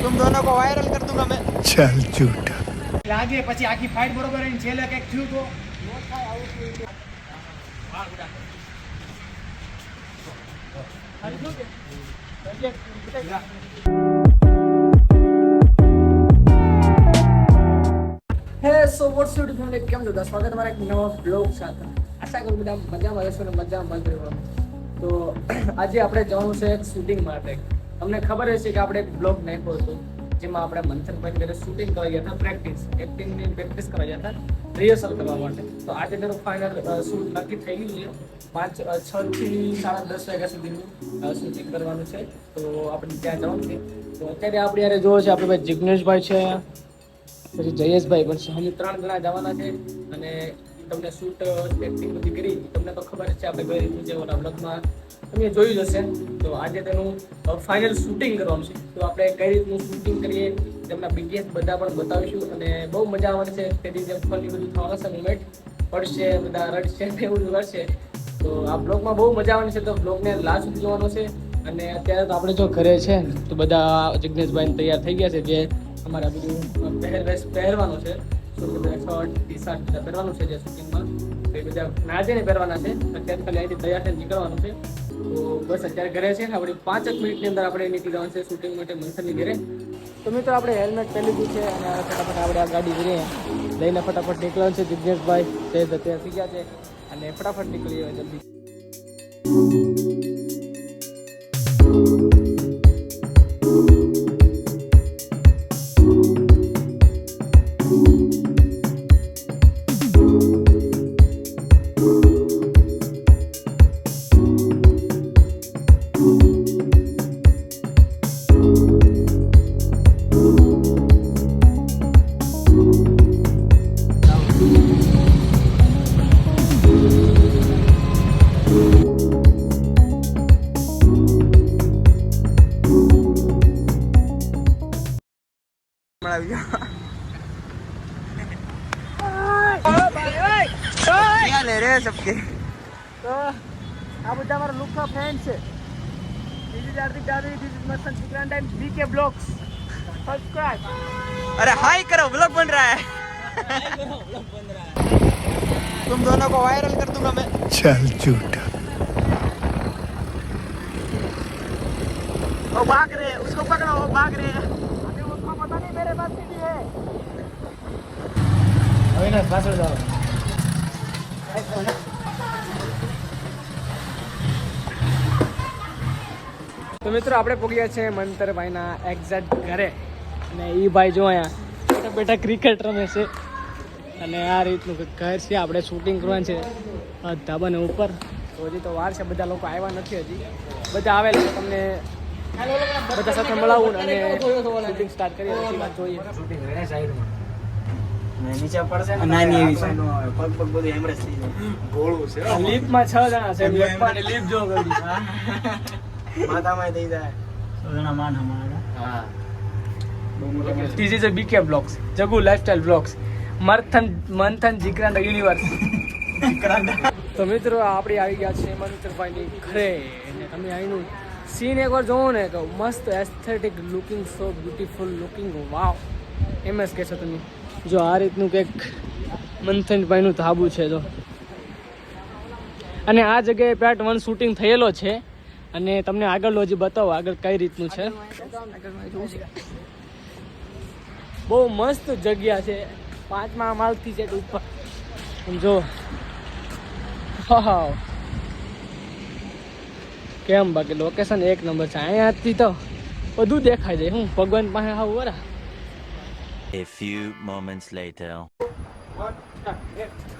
तुम दोनों को वायरल कर दूंगा मैं चल झूठा લાગે પછી આખી ફાઇટ બરોબર એની છેલ્લે કંઈક થયું તો હે સો વોટ્સ યુ ફેમિલી કેમ છો સ્વાગત તમારા એક નવા બ્લોગ સાથે આશા કરું બધા મજામાં રહેશો ને મજામાં જ રહેવાનું તો આજે આપણે જવાનું છે એક શૂટિંગ માટે. તમને ખબર હશે કે આપણે એક બ્લોગ નાખ્યો હતો, જેમાં આપણે મંથનભાઈ ઘરે શૂટિંગ કરવા ગયા હતા પ્રેક્ટિસ એક્ટિંગની પ્રેક્ટિસ કરવા ગયા હતા રિહર્સલ કરવા માટે. તો આજે તેનું ફાઇનલ શૂટ નક્કી થઈ ગયું છે. પાંચ છ થી સાડા દસ વાગ્યા સુધીનું શૂટિંગ કરવાનું છે. તો આપણે ત્યાં જવાનું છે. તો અત્યારે આપણે યારે જોવો છે, આપણે ભાઈ જિગ્નેશભાઈ છે. પછી જયેશભાઈ પણ અમે ત્રણ જણા જવાના છે અને તમને શૂટ એક્ટિંગ બધી કરી, તમને તો ખબર છે આપણે કઈ રીતે ઓલા બ્લોગમાં તમે જોયું જ હશે. તો આજે તેનું ફાઇનલ શૂટિંગ કરવાનું છે. તો આપણે કઈ રીતનું શૂટિંગ કરીએ, તેમના બીટીએસ બધા પણ બતાવીશું અને બહુ મજા આવવાની છે. તેથી જે ફરી બધું થવાનું છે મુમેન્ટ પડશે, બધા રડશે એવું કરશે. તો આ બ્લોગમાં બહુ મજા આવવાની છે. તો બ્લોગને લાસ્ટ સુધી જોવાનો છે. અને અત્યારે તો આપણે જો ઘરે છે તો બધા જગ્નેશભાઈ તૈયાર થઈ ગયા છે જે અમારે બધું પહેરવેશ પહેરવાનો છે. શર્ટ ટી શર્ટ બધા પહેરવાનું છે જે શૂટિંગમાં. એ બધા ના જઈને પહેરવાના છે, અત્યારે ખાલી અહીંથી તૈયાર થઈને નીકળવાનું છે. તો બસ અત્યારે ઘરે છે. ને આપણે પાંચ જ મિનિટની અંદર આપણે નીકળી જવાનું છે શૂટિંગ માટે મંથનની ઘરે. તો મિત્રો, આપણે હેલ્મેટ પહેરી દીધું છે અને ફટાફટ આપણે આ ગાડી ઘરે લઈને ફટાફટ નીકળવાનું છે જિજ્ઞેશભાઈ તે અત્યારે થઈ ગયા છે. અને ફટાફટ નીકળીએ હવે જલ્દી. अरे हाई करो ब्लॉग बन रहा है। तुम दोनों को वायरल कर दूँगा मैं। चल झूठा। वो भाग रहे उसको पकड़ो वो भाग रहे अभी उसको पता नहीं मेरे पास है। जाओ। તો મિત્રો આપણે પહોંચ્યા છે મંતરભાઈના એક્ઝેક્ટ ઘરે. અને એ ભાઈ જો અહીંયા બેટા ક્રિકેટ રમે છે. અને આ રીતનું ઘર છે આપણે શૂટિંગ કરવાનું છે. આ ધાબાને ઉપર. તો હજી તો વાર છે બધા લોકો આવ્યા નથી હજી. બધા આવેલા છે તમને બધા સાથે મળાવું અને શૂટિંગ સ્ટાર્ટ કરીએ પછી વાત જોઈએ. નાની એવી પગ પગ બધું એમરેજ થઈ જાય. લીફમાં છ જણા છે જો માથામાં થઈ જાય. હા. This is a BK Vlogs, Jagu Lifestyle Vlogs, મર્થન મંથન જીગ્રાંડ યુનિવર્સ તો મિત્રો આપણે આવી ગયા છે મંથનભાઈની ઘરે. અને તમે અહીંનું સીન એકવાર જોવો ને તો મસ્ત aesthetic looking so beautiful looking wow એમ જ કહેશો તમે? જો આ રીતનું કંઈક મંથનભાઈનું ધાબુ છે જો. અને આ જગ્યાએ પાર્ટ વન શૂટિંગ થયેલો છે. અને તમને આગળ લોજી બતાવો આગળ કઈ રીતનું છે? બહુ મસ્ત જગ્યા છે. પાંચમા માલથી છે ઉપર. જો. કેમ બાકી લોકેશન એક નંબર છે? અહીંયાથી તો બધું દેખાય જાય. હું ભગવાન પાસે આવું બરા A few moments later. Two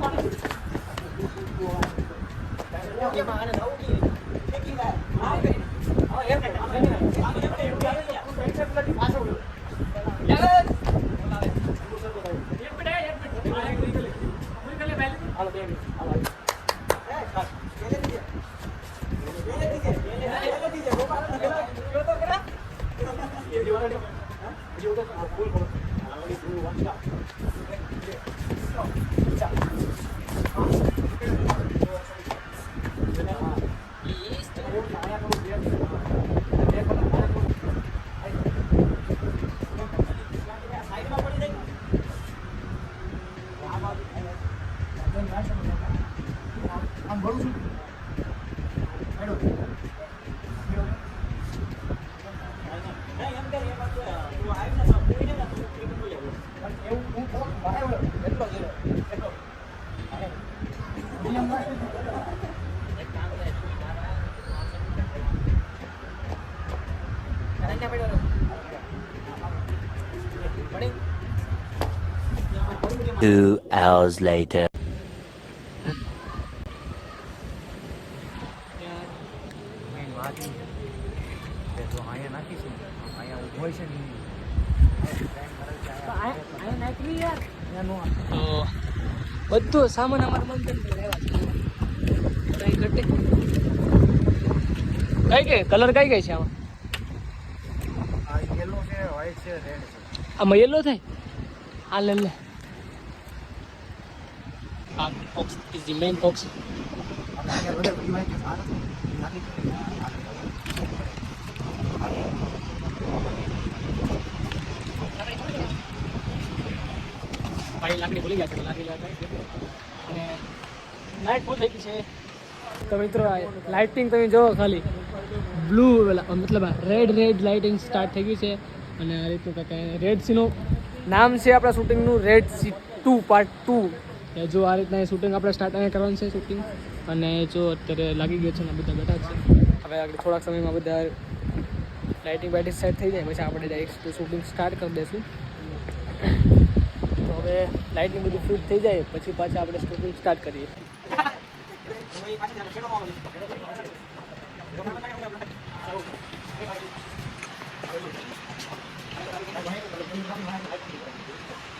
Thank you. Hours later. તો બધો સામાન અમારા મન કઈ ઘટે કઈ કઈ કલર કઈ કઈ છે. આમાં આમાં યલો થાય? આ લે લે. આ is the main લાકડી ભૂલી ગયા છે, લાકડી અને લાઇટ બહુ થઈ ગઈ છે. તો મિત્રો લાઇટિંગ તમે જોવો ખાલી. બ્લુ મતલબ રેડ રેડ લાઇટિંગ સ્ટાર્ટ થઈ ગઈ છે. અને આ રીતનું કંઈક રેડ સીનું નામ છે આપણા શૂટિંગનું Red Sea two part two જો આ રીતના શૂટિંગ આપણે સ્ટાર્ટ અહીંયા કરવાનું છે શૂટિંગ અને જો અત્યારે લાગી ગયો છે ને બધા બેઠા છે. હવે આગળ થોડાક સમયમાં બધા લાઇટિંગ બાઇટિંગ સેટ થઈ જાય, પછી આપણે ડાયરેક્ટ શૂટિંગ સ્ટાર્ટ કરી દઈશું. તો હવે લાઇટિંગ બધું ફિટ થઈ જાય, પછી પાછા આપણે શૂટિંગ સ્ટાર્ટ કરીએ.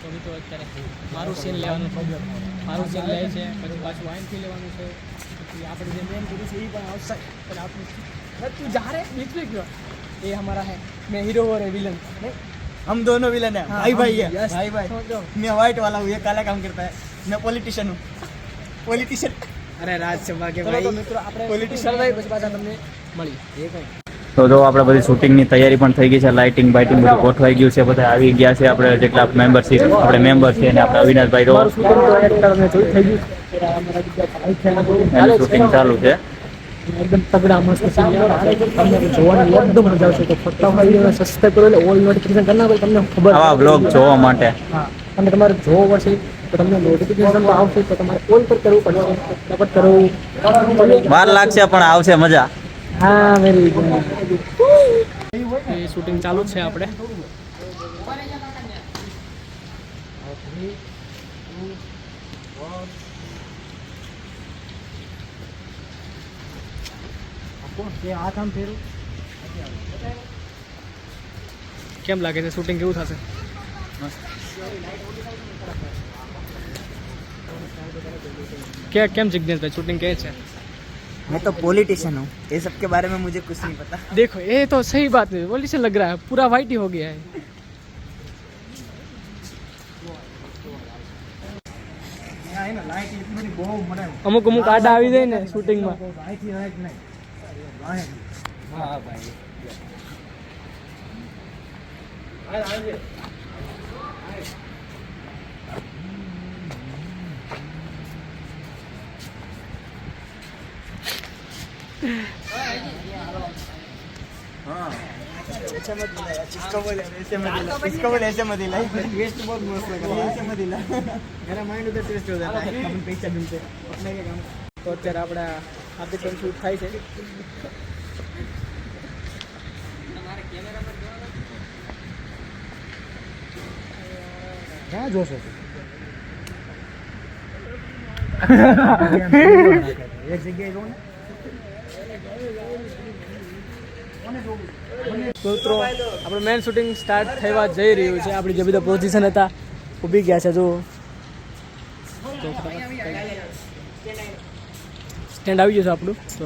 તો મિત્રો અત્યારે મારું સીન લેવાનું છે મારું સીન લે છે પછી પાછું વાઇનથી લેવાનું છે પછી આપણે જે મેન કીધું છે એ પણ આવશે પણ આપણું अरे तू जा रहे बीच में क्यों ये हमारा है मैं हीरो और विलन हम दोनों विलन है भाई भाई है yes. भाई भाई समझ लो। मैं व्हाइट वाला हूँ ये काला काम करता है मैं पॉलिटिशियन हूँ पॉलिटिशियन અરે રાજસભા કે ભાઈ. તો મિત્રો આપણે Politician. politician પછી પાછા તમને મળી એ કઈ તો જો આપણે બધી શૂટિંગની તૈયારી પણ થઈ ગઈ છે લાઇટિંગ બાઇટિંગ બધું ગોઠવાઈ ગયું છે બધા આવી ગયા છે આપણે જેટલા મેમ્બરશીપ આપણે મેમ્બર છે અને આપણે અવિનાશભાઈ રો એનું શૂટિંગ ચાલુ છે. એકદમ તગડા મસ્ત. તમને જોવાની એકદમ મજા આવશે. તો ફટાફટ સબસ્ક્રાઇબ કરો એટલે ઓલ નોટિફિકેશન કરી નાખો તમને ખબર આવા બ્લોગ જોવા માટે. હા. અને તમારે જોવો પડશે તો તમને નોટિફિકેશન આવશે તો તમારે ઓલ પર કરવું પડશે. ફટાફટ કરવું વાર લાગશે પણ આવશે મજા. હા વેરી એ શૂટિંગ ચાલુ છે આપણે. કેમ લાગે છે શૂટિંગ કેવું થશે? क्या કેમ જિજ્ઞેશભાઈ શૂટિંગ કે છે? मैं तो पॉलिटिशियन हूँ ये सब के बारे में मुझे कुछ नहीं पता देखो ये तो सही बात है बोली से लग रहा है पूरा वाइट ही हो गया है અમુક અમુક આડા આવી જાય ને શૂટિંગમાં इसको बोले તો અત્યારે આપણે હાર્દિક થાય છે ક્યાં જોશો એક જગ્યાએ જો ને. મિત્રો, આપણે મેન શૂટિંગ સ્ટાર્ટ થવા જઈ રહ્યું છે. આપણી જે બધા પોઝિશન હતા, ઊભી ગયા છે જો સ્ટેન્ડ આવી ગયું છે આપણું. તો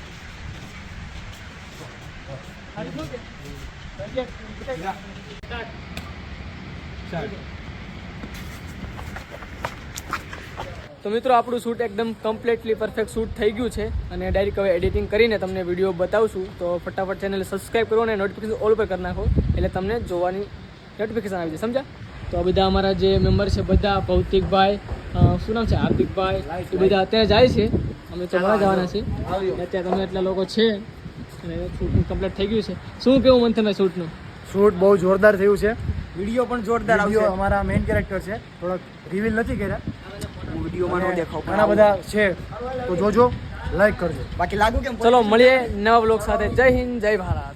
તો મિત્રો આપણું શૂટ એકદમ કમ્પ્લીટલી પરફેક્ટ શૂટ થઈ ગયું છે અને ડાયરેક્ટ હવે એડિટિંગ કરીને તમને વીડિયો બતાવશું. તો ફટાફટ ચેનલ સબસ્ક્રાઈબ કરો અને નોટિફિકેશન ઓલ પર કરી નાખો એટલે તમને જોવાની નોટિફિકેશન આવી જાય. સમજા તો આ બધા અમારા જે મેમ્બર છે બધા ભૌતિકભાઈ શું નામ છે? હાર્દિકભાઈ એ બધા અત્યારે જાય છે. અમે તો જવાના છીએ. અત્યારે તમે એટલા લોકો છે અને શૂટિંગ કમ્પ્લીટ થઈ ગયું છે. શું કેવું મન તમે શૂટનું? શૂટ બહુ જોરદાર થયું છે. વીડિયો પણ જોરદાર આવ્યો અમારા મેઇન કેરેક્ટર છે. થોડોક રિવીલ નથી કર્યા. વિડીયોમાં ન દેખાવ ઘણા બધા છે. તો જોજો લાઈક કરજો. બાકી લાગુ કેમ? ચલો મળીએ નવા બ્લોગ સાથે. જય હિન્દ જય ભારત.